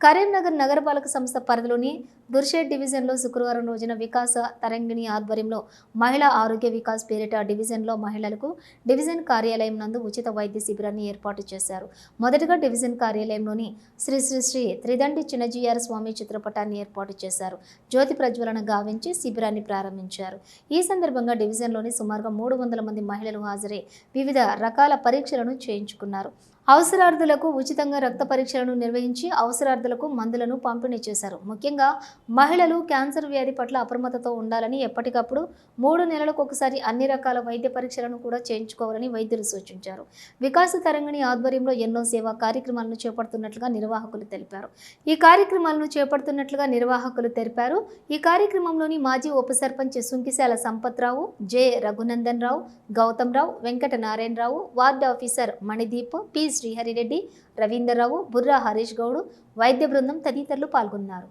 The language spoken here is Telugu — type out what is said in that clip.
కరీంనగర్ నగరపాలక సంస్థ పరిధిలోని దుర్షేడ్ డివిజన్లో శుక్రవారం రోజున వికాస తరంగిణి ఆధ్వర్యంలో మహిళా ఆరోగ్య వికాస్ పేరిట డివిజన్లో మహిళలకు డివిజన్ కార్యాలయం నందు ఉచిత వైద్య శిబిరాన్ని ఏర్పాటు చేశారు. మొదటగా డివిజన్ కార్యాలయంలోని శ్రీ శ్రీ శ్రీ త్రిదండి చిన్నజీఆర్ స్వామి చిత్రపటాన్ని ఏర్పాటు చేశారు. జ్యోతి ప్రజ్వలన గావించి శిబిరాన్ని ప్రారంభించారు. ఈ సందర్భంగా డివిజన్లోని సుమారుగా మూడు వందల మంది మహిళలు హాజరై వివిధ రకాల పరీక్షలను చేయించుకున్నారు. అవసరార్థులకు ఉచితంగా రక్త పరీక్షలను నిర్వహించి అవసరార్థులకు మందులను పంపిణీ చేశారు. ముఖ్యంగా మహిళలు క్యాన్సర్ వ్యాధి పట్ల అప్రమత్తతో ఉండాలని ఎప్పటికప్పుడు మూడు నెలలకు ఒకసారి అన్ని రకాల వైద్య పరీక్షలను కూడా చేయించుకోవాలని వైద్యులు సూచించారు. వికాస తరంగిణి ఆధ్వర్యంలో ఎన్నో సేవా కార్యక్రమాలను చేపడుతున్నట్లుగా నిర్వాహకులు తెలిపారు. ఈ కార్యక్రమాలను చేపడుతున్నట్లుగా నిర్వాహకులు తెలిపారు. ఈ కార్యక్రమంలోని మాజీ ఉప sarpanch Sunkishala Sampathrao J. Raghunandan Rao Gautam Rao Venkata Narayanarao ward officer Manideep P. Srihari Reddy Ravinderrao Burra Harish Goud వైద్య బృందం తదితరులు పాల్గొన్నారు.